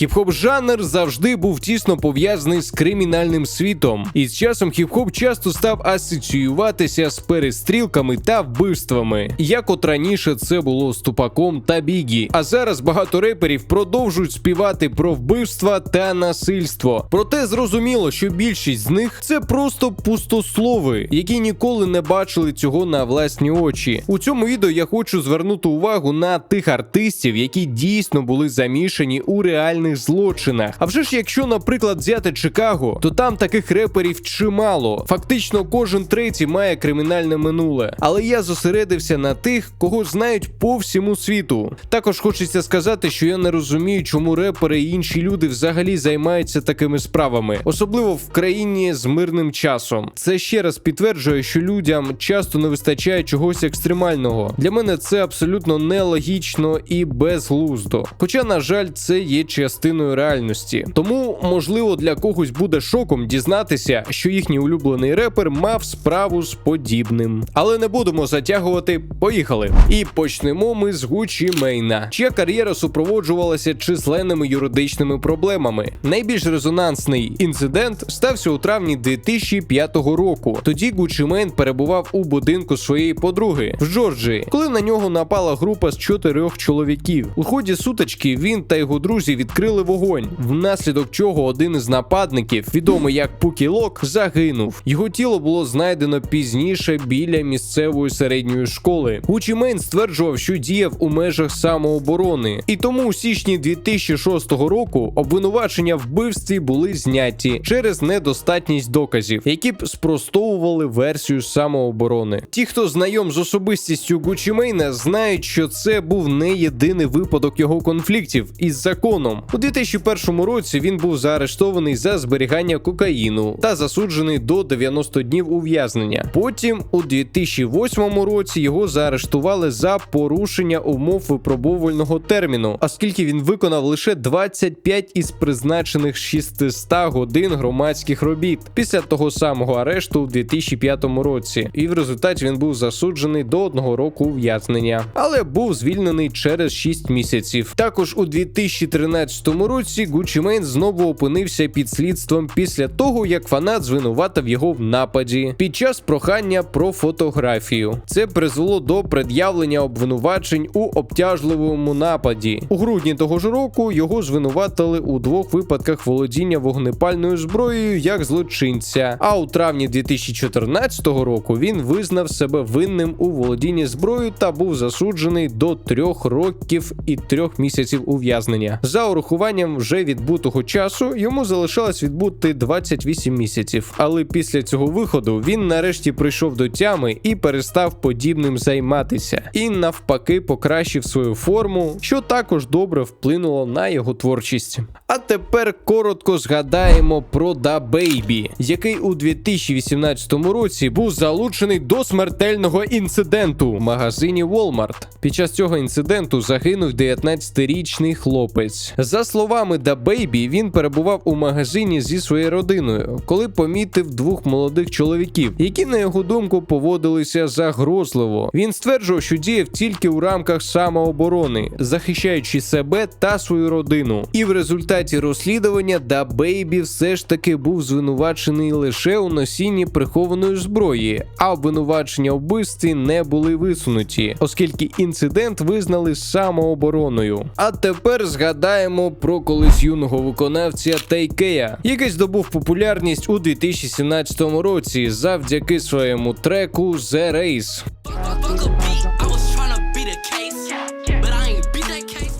Хіп-хоп жанр завжди був тісно пов'язаний з кримінальним світом, і з часом хіп-хоп часто став асоціюватися з перестрілками та вбивствами, як от раніше це було з Тупаком та Бігі. А зараз багато реперів продовжують співати про вбивства та насильство. Проте зрозуміло, що більшість з них це просто пустослови, які ніколи не бачили цього на власні очі. У цьому відео я хочу звернути увагу на тих артистів, які дійсно були замішані у реальних злочинах. А вже ж, якщо, наприклад, взяти Чикаго, то там таких реперів чимало. Фактично, кожен третій має кримінальне минуле. Але я зосередився на тих, кого знають по всьому світу. Також хочеться сказати, що я не розумію, чому репери і інші люди взагалі займаються такими справами, особливо в країні з мирним часом. Це ще раз підтверджує, що людям часто не вистачає чогось екстремального. Для мене це абсолютно нелогічно і безглуздо. Хоча, на жаль, це є частиною реальності. Тому, можливо, для когось буде шоком дізнатися, що їхній улюблений репер мав справу з подібним. Але не будемо затягувати. Поїхали. І почнемо ми з Гучі Мейна, чия кар'єра супроводжувалася численними юридичними проблемами. Найбільш резонансний інцидент стався у травні 2005 року. Тоді Гучі Мейн перебував у будинку своєї подруги в Джорджії, коли на нього напала група з чотирьох чоловіків. У ході сутички він та його друзі відкрили вогонь, внаслідок чого один із нападників, відомий як Пукі Лок, загинув. Його тіло було знайдено пізніше біля місцевої середньої школи. Гучі Мейн стверджував, що діяв у межах самооборони, і тому у січні 2006 року обвинувачення вбивстві були зняті через недостатність доказів, які б спростовували версію самооборони. Ті, хто знайом з особистістю Гучі Мейна, знають, що це був не єдиний випадок його конфліктів із законом. У 2001 році він був заарештований за зберігання кокаїну та засуджений до 90 днів ув'язнення. Потім у 2008 році його заарештували за порушення умов випробовувального терміну, оскільки він виконав лише 25 із призначених 600 годин громадських робіт після того самого арешту у 2005 році. І в результаті він був засуджений до одного року ув'язнення, але був звільнений через 6 місяців. Також у 2013 році Гучі Мейн знову опинився під слідством після того, як фанат звинуватив його в нападі під час прохання про фотографію. Це призвело до пред'явлення обвинувачень у обтяжливому нападі. У грудні того ж року його звинуватили у двох випадках володіння вогнепальною зброєю як злочинця. А у травні 2014 року він визнав себе винним у володінні зброєю та був засуджений до трьох років і трьох місяців ув'язнення. За урахуванням вже відбутого часу йому залишалось відбути 28 місяців. Але після цього виходу він нарешті прийшов до тями і перестав подібним займатися. І навпаки покращив свою форму, що також добре вплинуло на його творчість. А тепер коротко згадаємо про Да Бейбі, який у 2018 році був залучений до смертельного інциденту в магазині Walmart. Під час цього інциденту загинув 19-річний хлопець. За словами Да Бейбі, він перебував у магазині зі своєю родиною, коли помітив двох молодих чоловіків, які, на його думку, поводилися загрозливо. Він стверджував, що діяв тільки у рамках самооборони, захищаючи себе та свою родину. І в результаті розслідування Да Бейбі все ж таки був звинувачений лише у носінні прихованої зброї, а обвинувачення вбивстві не були висунуті, оскільки інцидент визнали самообороною. А тепер згадаємо про колись юного виконавця Тайкея, який здобув популярність у 2017 році завдяки своєму треку The Race.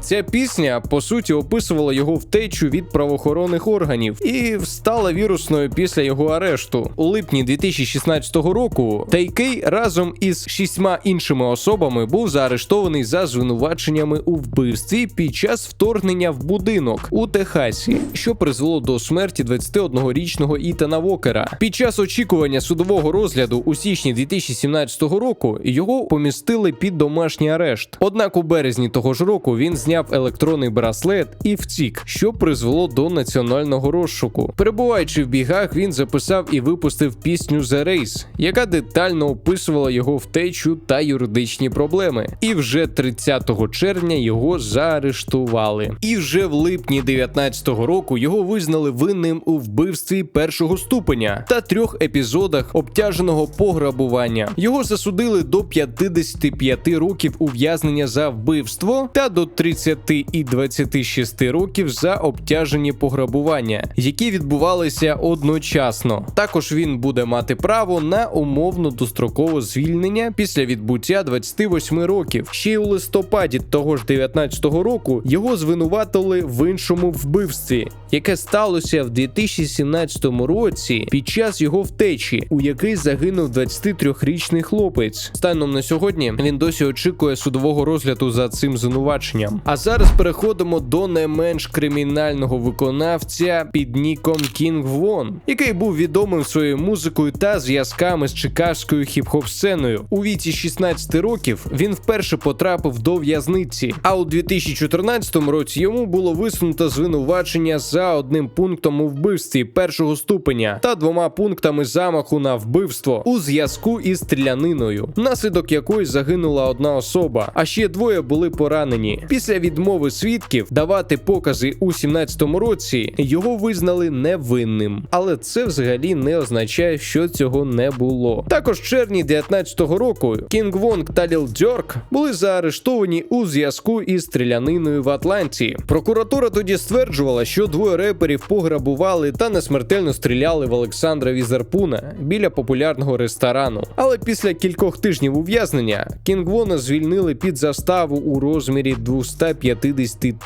Ця пісня по суті описувала його втечу від правоохоронних органів і стала вірусною після його арешту. У липні 2016 року Тайкей разом із шістьма іншими особами був заарештований за звинуваченнями у вбивстві під час вторгнення в будинок у Техасі, що призвело до смерті 21-річного Ітана Вокера. Під час очікування судового розгляду у січні 2017 року його помістили під домашній арешт. Однак у березні того ж року він зняв зняв електронний браслет і втік, що призвело до національного розшуку. Перебуваючи в бігах, він записав і випустив пісню The Race, яка детально описувала його втечу та юридичні проблеми. І вже 30 червня його заарештували. І вже в липні 19-го року його визнали винним у вбивстві першого ступеня та трьох епізодах обтяженого пограбування. Його засудили до 55 років ув'язнення за вбивство та до 30 і 26 років за обтяжені пограбування, які відбувалися одночасно. Також він буде мати право на умовно дострокове звільнення після відбуття 28 років. Ще й у листопаді того ж 19-го року його звинуватили в іншому вбивстві, яке сталося в 2017 році під час його втечі, у який загинув 23-річний хлопець. Станом на сьогодні він досі очікує судового розгляду за цим звинуваченням. А зараз переходимо до не менш кримінального виконавця під ніком Кінг Вон, який був відомим своєю музикою та зв'язками з чикагською хіп-хоп сценою. У віці 16 років він вперше потрапив до в'язниці. А у 2014 році йому було висунуто звинувачення за одним пунктом у вбивстві першого ступеня та двома пунктами замаху на вбивство у зв'язку із стріляниною, внаслідок якої загинула одна особа, а ще двоє були поранені. Після відмови свідків давати покази у 17-му році його визнали невинним, але це взагалі не означає, що цього не було. Також в червні 19-го року Кінг Вонг та Ліл Дьорк були заарештовані у зв'язку із стріляниною в Атланті. Прокуратура тоді стверджувала, що двоє реперів пограбували та несмертельно стріляли в Олександра Візерпуна біля популярного ресторану. Але після кількох тижнів ув'язнення Кінг Вона звільнили під заставу у розмірі 250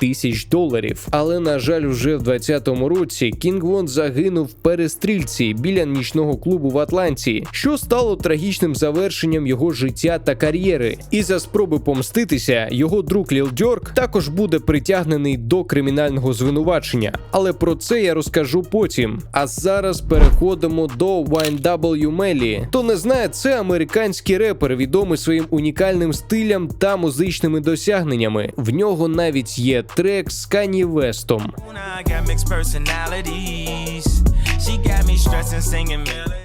тисяч доларів. Але на жаль, вже в 20-му році Кінг Вон загинув в перестрільці біля нічного клубу в Атланті, що стало трагічним завершенням його життя та кар'єри. І за спроби помститися, його друг Ліл Дьорк також буде притягнений до кримінального звинувачення. Але про це я розкажу потім. А зараз переходимо до YNW Melly. Хто не знає, це американський репер, відомий своїм унікальним стилем та музичними досягненнями. В нього навіть є трек з Кані Вестом.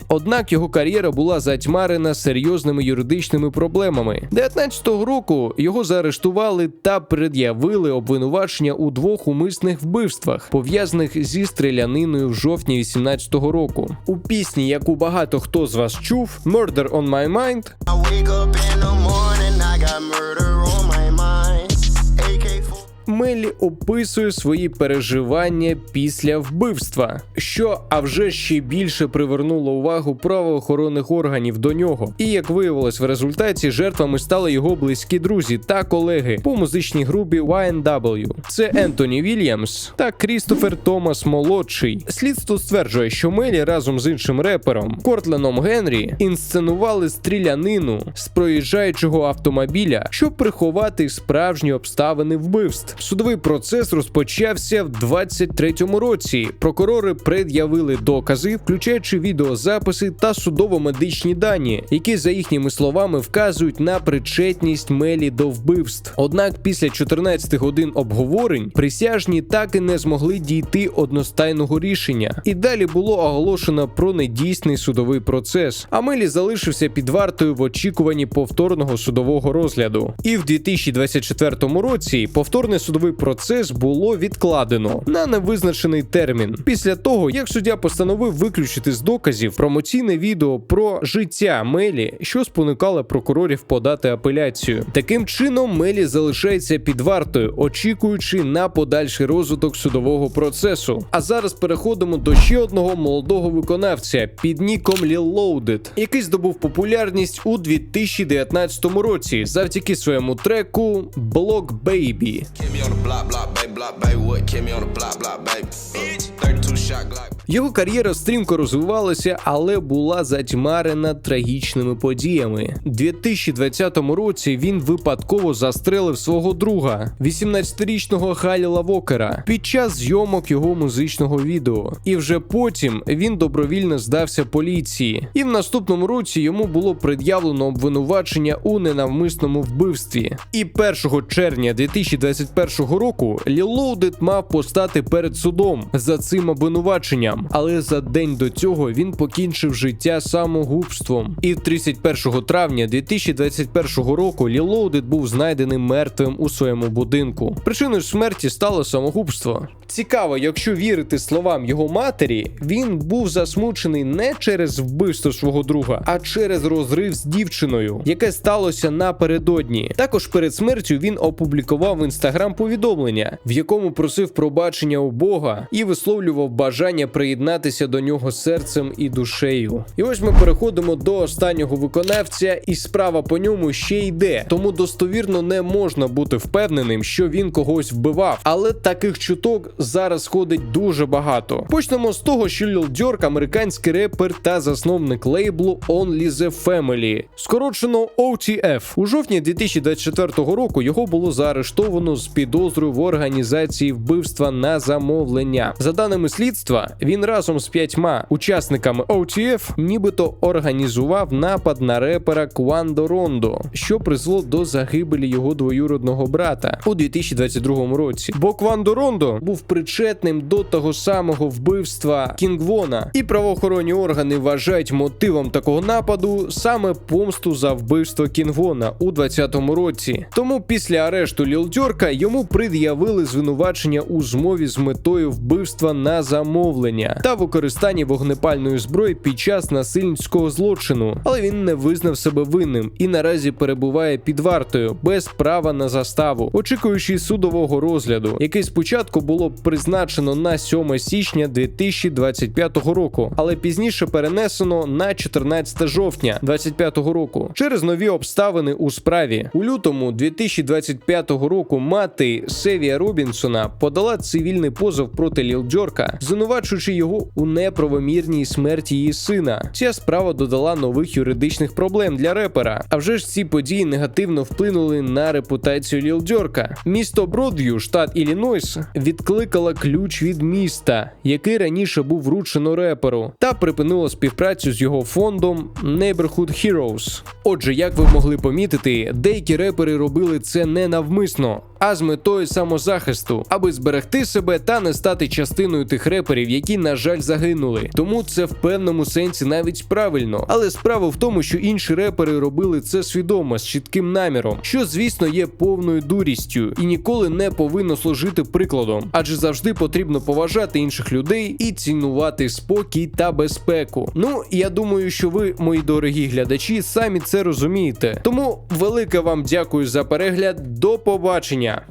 Однак його кар'єра була затьмарена серйозними юридичними проблемами. 19-го року його заарештували та пред'явили обвинувачення у двох умисних вбивствах, пов'язаних зі стріляниною в жовтні 18-го року. У пісні, яку багато хто з вас чув, murder on my mind. AK-4. Мелі описує свої переживання після вбивства, що а вже ще більше привернуло увагу правоохоронних органів до нього. І як виявилось, в результаті жертвами стали його близькі друзі та колеги по музичній групі YNW. Це Ентоні Вільямс та Крістофер Томас молодший. Слідство стверджує, що Мелі разом з іншим репером Кортленом Генрі інсценували стрілянину з проїжджаючого автомобіля, щоб приховати справжні обставини вбивств. Судовий процес розпочався в 23-му році. Прокурори пред'явили докази, включаючи відеозаписи та судово-медичні дані, які за їхніми словами вказують на причетність Мелі до вбивств. Однак після 14 годин обговорень присяжні так і не змогли дійти одностайного рішення. І далі було оголошено про недійсний судовий процес. А Мелі залишився під вартою в очікуванні повторного судового розгляду. І в 2024 році повторний судовий процес було відкладено на невизначений термін. Після того, як суддя постановив виключити з доказів промоційне відео про життя Мелі, що спонукало прокурорів подати апеляцію. Таким чином, Мелі залишається під вартою, очікуючи на подальший розвиток судового процесу. А зараз переходимо до ще одного молодого виконавця під ніком Lil Loaded, який здобув популярність у 2019 році завдяки своєму треку Block Baby. Me on the block, block, baby, block, baby. What? Kill me on the block, block, baby. Uh, 32 shot Glock. Його кар'єра стрімко розвивалася, але була затьмарена трагічними подіями. У 2020 році він випадково застрелив свого друга, 18-річного Халіла Вокера, під час зйомок його музичного відео. І вже потім він добровільно здався поліції. І в наступному році йому було пред'явлено обвинувачення у ненавмисному вбивстві. І 1 червня 2021 року Ліл Лоудед мав постати перед судом за цим обвинуваченням, але за день до цього він покінчив життя самогубством. І 31 травня 2021 року Ліл Лоудед був знайдений мертвим у своєму будинку. Причиною смерті стало самогубство. Цікаво, якщо вірити словам його матері, він був засмучений не через вбивство свого друга, а через розрив з дівчиною, яке сталося напередодні. Також перед смертю він опублікував в інстаграм повідомлення, в якому просив пробачення у Бога і висловлював бажання приєднатися до нього серцем і душею. І ось ми переходимо до останнього виконавця, і справа по ньому ще йде. Тому достовірно не можна бути впевненим, що він когось вбивав. Але таких чуток зараз ходить дуже багато. Почнемо з того, що Lil Durk – американський репер та засновник лейблу Only the Family, скорочено OTF. У жовтні 2024 року його було заарештовано з підозрою в організації вбивства на замовлення. За даними слідства, він разом з п'ятьма учасниками OTF нібито організував напад на репера Квандо Рондо, що призвело до загибелі його двоюродного брата у 2022 році. Бо Квандо Рондо був причетним до того самого вбивства Кінгвона, і правоохоронні органи вважають мотивом такого нападу саме помсту за вбивство Кінгвона у 2020 році. Тому після арешту Ліл Дьорка йому пред'явили звинувачення у змові з метою вбивства на замовлення та використанні вогнепальної зброї під час насильницького злочину, але він не визнав себе винним і наразі перебуває під вартою без права на заставу, очікуючи судового розгляду, який спочатку було призначено на 7 січня 2025 року, але пізніше перенесено на 14 жовтня 2025 року через нові обставини у справі. У лютому 2025 року мати Севія Робінсона подала цивільний позов проти Ліл Дьорка, звинувачуючи його у неправомірній смерті її сина. Ця справа додала нових юридичних проблем для репера. А вже ж ці події негативно вплинули на репутацію Ліл Дьорка. Місто Бродв'ю, штат Іллінойс, відкликало ключ від міста, який раніше був вручено реперу, та припинило співпрацю з його фондом Neighborhood Heroes. Отже, як ви могли помітити, деякі репери робили це не навмисно. А з метою самозахисту, аби зберегти себе та не стати частиною тих реперів, які, на жаль, загинули. Тому це в певному сенсі навіть правильно. Але справа в тому, що інші репери робили це свідомо з чітким наміром, що, звісно, є повною дурістю і ніколи не повинно служити прикладом, адже завжди потрібно поважати інших людей і цінувати спокій та безпеку. Ну я думаю, що ви, мої дорогі глядачі, самі це розумієте. Тому велике вам дякую за перегляд. До побачення.